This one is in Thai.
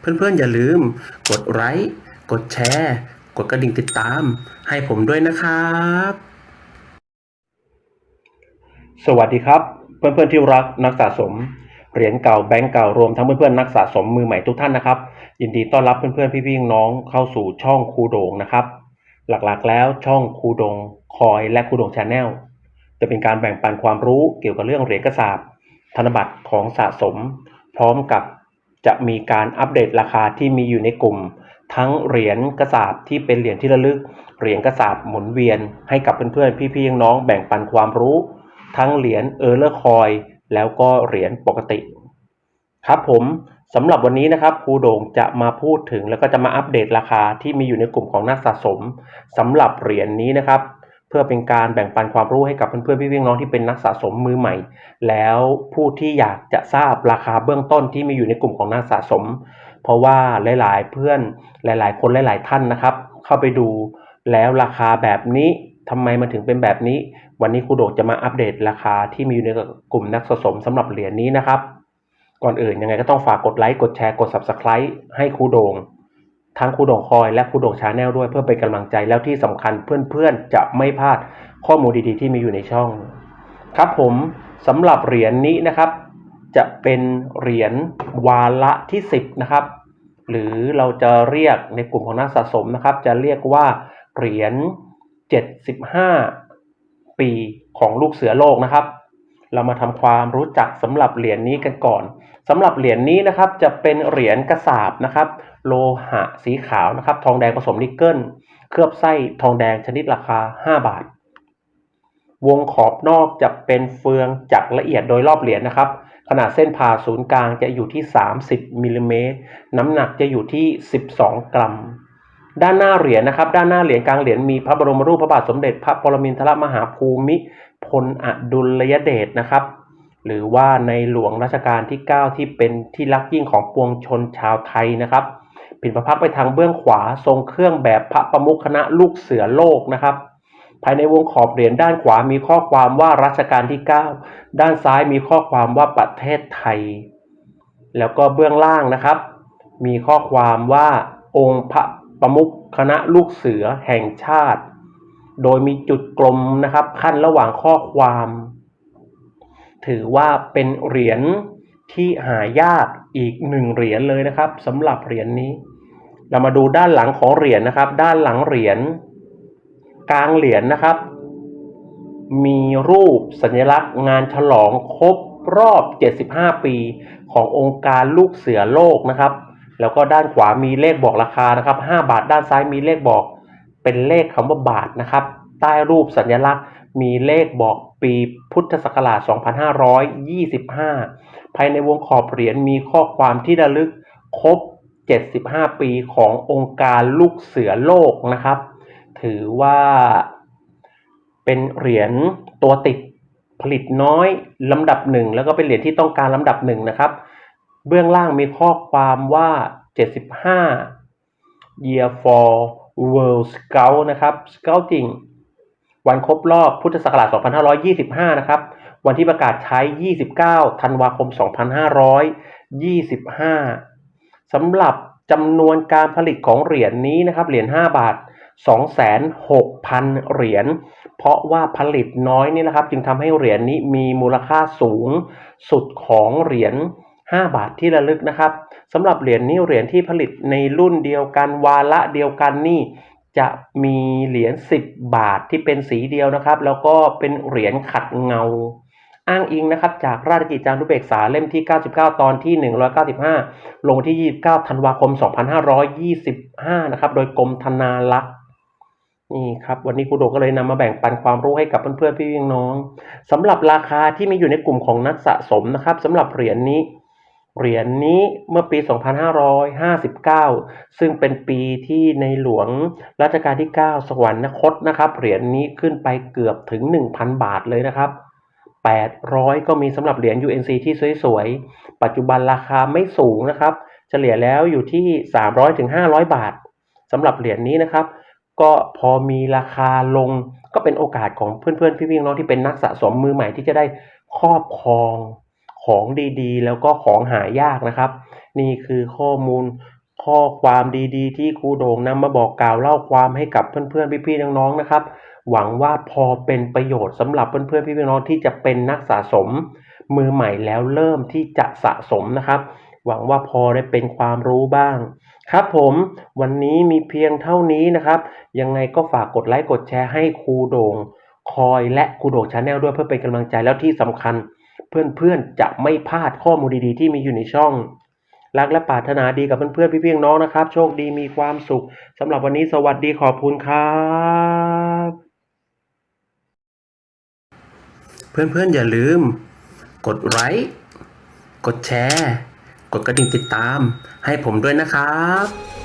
เพื่อนๆ อย่าลืม กดไลค์ กดแชร์ กดกระดิ่งติดตาม ให้ผมด้วยนะครับ สวัสดีครับ เพื่อนๆ ที่รักนักสะสม เหรียญเก่าแบงก์เก่ารวมทั้งเพื่อนๆนักสะสมมือใหม่ทุกท่านนะครับ ยินดีต้อนรับเพื่อนๆพี่ๆน้องเข้าสู่ช่องครูโด่งนะครับ หลักๆแล้วช่องครูโดงคอยและครูโดงชาแนลจะเป็นการแบ่งปันความรู้เกี่ยวกับเรื่องเหรียญกระสาบธนบัตรของสะสม พร้อมกับจะมีการอัปเดตราคาที่มีอยู่ในกลุ่ม ทั้งเหรียญกระสาบที่เป็นเหรียญที่ระลึกเหรียญกระสาบหมุนเวียนให้กับเพื่อนๆพี่ๆน้องแบ่งปันความรู้ ทั้งเหรียญเออร์เลอร์คอย แล้วก็เหรียญปกติ ครับผมสำหรับวันนี้นะครับครูโด่งจะมาพูดถึงแล้วก็จะมาอัปเดตราคาที่มีอยู่ในกลุ่มของนักสะสมสำหรับเหรียญนี้นะครับ เพื่อเป็นการแบ่งปันความรู้ให้กับเพื่อนๆพี่ๆน้องที่เป็นนักสะสมมือใหม่ แล้วผู้ที่อยากจะทราบราคาเบื้องต้นที่มีอยู่ในกลุ่มของนักสะสม เพราะว่าหลายๆ เพื่อนหลาย ๆ คนหลาย ๆ ท่านนะครับ เข้าไปดูแล้วราคาแบบนี้ทำไมมันถึงเป็นแบบนี้ วันนี้ครูโด่งจะมาอัปเดตราคาที่มีอยู่ในกลุ่มนักสะสมสำหรับเหรียญนี้นะครับ ก่อนอื่นยังไงก็ต้องฝากกดไลค์กดแชร์กด Subscribe ให้ครูโดง่งทั้งครูโด่งคอยและครูโด่งชาแนลด้วยเพื่อเป็นกำลังใจแล้วที่สำคัญเพื่อนๆจะไม่พลาดข้อมูลดีๆ ที่มีอยู่ในช่อง ครับผมสำหรับเหรียญนี้นะครับ จะเป็นเหรียญวาระที่ 10 นะครับ หรือเราจะเรียกในกลุ่มของนักสะสมนะครับ จะเรียกว่าเหรียญ75 ปีของลูกเสือโลกนะครับ เรามาทำความรู้จักสำหรับเหรียญนี้กันก่อนสำหรับเหรียญนี้นะครับจะเป็นเหรียญกระสาบนะครับ โลหะสีขาวนะครับ ทองแดงผสมนิกเกิล เคลือบไส้ทองแดงชนิดราคา 5 บาท วงขอบนอกจะเป็นเฟืองจักรละเอียดโดยรอบเหรียญนะครับ ขนาดเส้นผ่าศูนย์กลางจะอยู่ที่ 30มิลลิเมตรน้ำหนักจะอยู่ที่ 12 กรัม ด้านหน้าเหรียญนะครับ ด้านหน้าเหรียญกลางเหรียญมีพระบรมรูปพระบาทสมเด็จ พระปรมินทรมหาภูมิพลอดุลยเดชนะครับ หรือว่าในหลวงรัชกาลที่ 9 ที่เป็นที่รักยิ่งของปวงชนชาวไทยนะครับผินพระพักไปทางเบื้องขวาทรงเครื่องแบบพระประมุขคณะลูกเสือโลกนะครับ ภายในวงขอบเหรียญด้านขวามีข้อความว่ารัชกาลที่ 9 ด้านซ้ายมีข้อความว่าประเทศไทย แล้วก็เบื้องล่างนะครับ มีข้อความว่าองค์พระ ประมุขคณะลูกเสือแห่งชาติ โดยมีจุดกลมนะครับขั้นระหว่างข้อความ ถือว่าเป็นเหรียญที่หายากอีกหนึ่งเหรียญเลยนะครับสำหรับเหรียญนี้ เรามาดูด้านหลังของเหรียญนะครับ ด้านหลังเหรียญกลางเหรียญนะครับ มีรูปสัญลักษณ์งานฉลองครบรอบ 75 ปี ขององค์การลูกเสือโลกนะครับ แล้วก็ด้านขวามีเลขบอกราคานะครับ 5 บาทด้านซ้ายมีเลขบอก เป็นเลขคำว่าบาทนะครับ ใต้รูปสัญลักษณ์ มีเลขบอกปีพุทธศักราช 2525 ภายในวงขอบเหรียญมีข้อความที่ระลึกครบ 75 ปีขององค์การลูกเสือโลกนะครับ ถือว่าเป็นเหรียญตัวติดผลิตน้อยลำดับหนึ่งแล้วก็เป็นเหรียญที่ต้องการลำดับหนึ่งนะครับ เบื้องล่างมีข้อความว่า 75 year for world scout นะครับ scouting วันครบรอบพุทธศักราช 2525 นะครับ วันที่ประกาศใช้ 29 ธันวาคม 2525 สำหรับจำนวนการผลิตของเหรียญนี้นะครับ เหรียญ 5 บาท 26,000 เหรียญ เพราะว่าผลิตน้อยนี่นะครับ จึงทำให้เหรียญนี้มีมูลค่าสูงสุดของเหรียญ 5 บาทที่ระลึกนะครับสำหรับเหรียญนี้เหรียญที่ผลิตในรุ่นเดียวกันวาระเดียวกันนี่จะมีเหรียญ10 บาทที่เป็นสีเดียวนะครับ แล้วก็เป็นเหรียญขัดเงา อ้างอิงนะครับ จากราชกิจจานุเบกษาเล่มที่ 99 ตอนที่ 195 ลงที่ 29 ธันวาคม 2525 นะครับ โดยกรมธนารักษ์นี่ครับ วันนี้ครูโดก็เลยนำมาแบ่งปันความรู้ให้กับเพื่อนๆพี่ๆน้องสำหรับราคาที่มีอยู่ในกลุ่มของนักสะสมนะครับสำหรับเหรียญนี้ เหรียญนี้เมื่อปี 2559 ซึ่งเป็นปีที่ในหลวงรัชกาลที่ 9 สวรรคตนะครับ เหรียญนี้ขึ้นไปเกือบถึง 1,000 บาทเลยนะครับ 800 ก็มีสำหรับเหรียญ UNC ที่สวยๆ ปัจจุบันราคาไม่สูงนะครับ เฉลี่ยแล้วอยู่ที่ 300-500 บาทสำหรับเหรียญนี้นะครับ ก็พอมีราคาลงก็เป็นโอกาสของเพื่อนๆ พี่ๆน้องที่เป็นนักสะสมมือใหม่ที่จะได้ครอบครอง ของดีๆ แล้วก็ของหายากนะครับ นี่คือข้อมูลข้อความดีๆ ที่ครูโด่งนำมาบอกกล่าวเล่าความให้กับเพื่อนๆพี่ๆน้องๆนะครับ หวังว่าพอเป็นประโยชน์สำหรับเพื่อนๆพี่ๆน้องๆที่จะเป็นนักสะสม มือใหม่แล้วเริ่มที่จะสะสมนะครับ หวังว่าพอได้เป็นความรู้บ้าง ครับผมวันนี้มีเพียงเท่านี้นะครับ ยังไงก็ฝากกดไลค์กดแชร์ให้ครูโด่งคอยและครูโด่งชาแนลด้วยเพื่อเป็นกำลังใจแล้วที่สำคัญ เพื่อนๆจะไม่พลาดข้อมูลดีๆ ที่มีอยู่ในช่อง รักและปรารถนาดีกับเพื่อนๆพี่ๆน้องนะครับ โชคดีมีความสุขสำหรับวันนี้สวัสดีขอบคุณครับ เพื่อนๆอย่าลืม กดไลค์กดแชร์ กดกระดิ่งติดตามให้ผมด้วยนะครับ